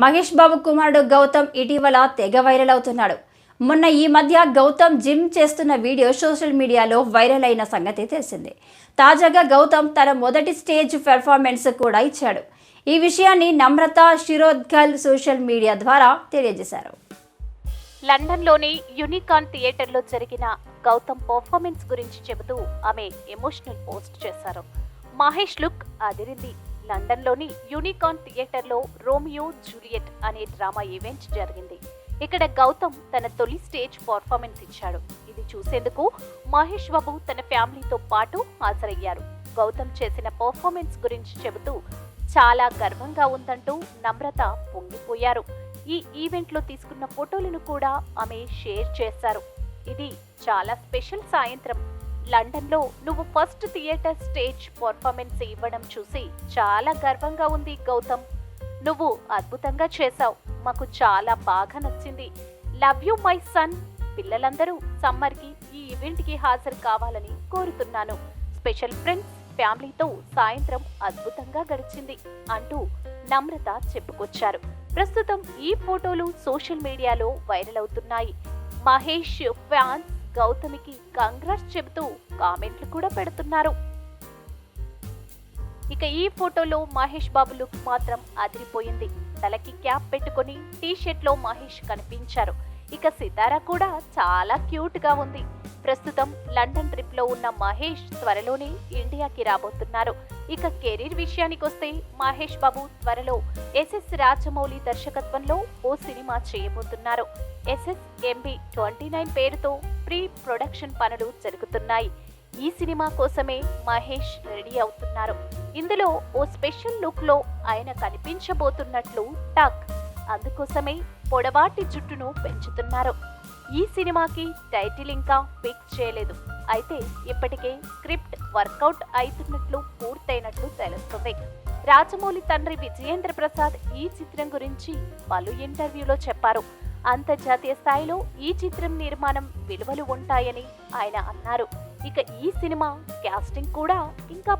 మహేష్ బాబు కుమారుడు గౌతమ్ ఇటీవల తెగ వైరల్ అవుతున్నాడు. మొన్న ఈ మధ్య గౌతమ్ జిమ్ చేస్తున్న వీడియో సోషల్ మీడియాలో వైరల్ అయిన సంగతి తెలిసిందే. తాజాగా గౌతమ్ తన మొదటి స్టేజ్ పెర్ఫార్మెన్స్ కూడా ఇచ్చాడు. ఈ విషయాన్ని నమ్రత శిరోద్కల్ సోషల్ మీడియా ద్వారా తెలియజేశారు. లండన్లోని యూనికాన్ థియేటర్లో జరిగిన గౌతమ్ పర్ఫార్మెన్స్ గురించి చెబుతూ ఆమె ఎమోషనల్ పోస్ట్ చేశారు. మహేష్ లుక్ అదిరింది. లండన్లోని యూనికాన్ థియేటర్లో రోమియో జూలియట్ అనే డ్రామా ఈవెంట్ జరిగింది. ఇక్కడ గౌతమ్ తన తొలి స్టేజ్ పర్ఫార్మెన్స్ ఇచ్చాడు. ఇది చూసేందుకు మహేష్ బాబు తన ఫ్యామిలీతో పాటు హాజరయ్యారు. గౌతమ్ చేసిన పర్ఫార్మెన్స్ గురించి చెబుతూ చాలా గర్వంగా ఉందంటూ నమ్రత పొంగిపోయారు. ఈ ఈవెంట్లో తీసుకున్న ఫోటోలను కూడా ఆమె షేర్ చేశారు. ఇది చాలా స్పెషల్ సాయంత్రం. లండన్లో నువ్వు ఫస్ట్ థియేటర్ స్టేజ్ పర్ఫార్మెన్స్ ఇవ్వడం చూసి చాలా గర్వంగా ఉంది గౌతమ్. నువ్వు అద్భుతంగా చేశావు. మాకు చాలా బాగా నచ్చింది. Love you my son. పిల్లలందరూ సమ్మర్కి ఈ ఈవెంట్కి హాజరు కావాలని కోరుతున్నాను. స్పెషల్ ఫ్రెండ్స్ ఫ్యామిలీతో సాయంత్రం అద్భుతంగా గడిచింది అంటూ నమ్రత చెప్పుకొచ్చారు. ప్రస్తుతం ఈ ఫోటోలు సోషల్ మీడియాలో వైరల్ అవుతున్నాయి. మహేష్ ఫ్యాన్స్ గౌతమికి కంగ్రాట్స్ చెబుతూ కామెంట్లు కూడా పెడుతున్నారు. ఇక ఈ ఫోటోలో మహేష్ బాబు లుక్ మాత్రం అదిరిపోయింది. తలకి క్యాప్ పెట్టుకొని టీ షర్ట్లో మహేష్ కనిపించారు. ఇక సితారా కూడా చాలా క్యూట్గా ఉంది. ప్రస్తుతం లండన్ ట్రిప్లో ఉన్న మహేష్ త్వరలోనే ఇండియాకి రాబోతున్నారు. ఇక కెరీర్ విషయానికి వస్తే మహేష్ బాబు త్వరలో ఎస్ఎస్ రాజమౌళి దర్శకత్వంలో ఓ సినిమా చేయబోతున్నారు. ఎస్ఎస్ ఎంబి ట్వంటీ నైన్ పేరుతో ప్రీ ప్రొడక్షన్ పనులు జరుగుతున్నాయి. ఈ సినిమా కోసమే మహేష్ రెడీ అవుతున్నారు. ఇందులో ఓ స్పెషల్ లుక్లో ఆయన కనిపించబోతున్నట్లు టాక్. అందుకోసమే పొడవాటి జుట్టును పెంచుతున్నారు. ఈ సినిమాకి టైటిల్ ఇంకా ఫిక్స్ చేయలేదు. అయితే ఇప్పటికే స్క్రిప్ట్ వర్కౌట్ అవుతున్నట్లు పూర్తయినట్లు తెలుస్తుంది. రాజమౌళి తండ్రి విజయేంద్ర ప్రసాద్ ఈ చిత్రం గురించి పలు ఇంటర్వ్యూలో చెప్పారు. అంతర్జాతీయ స్థాయిలో ఈ చిత్రం నిర్మాణం విలువలు ఉంటాయని ఆయన అన్నారు. ఇక ఈ సినిమా క్యాస్టింగ్ కూడా ఇంకా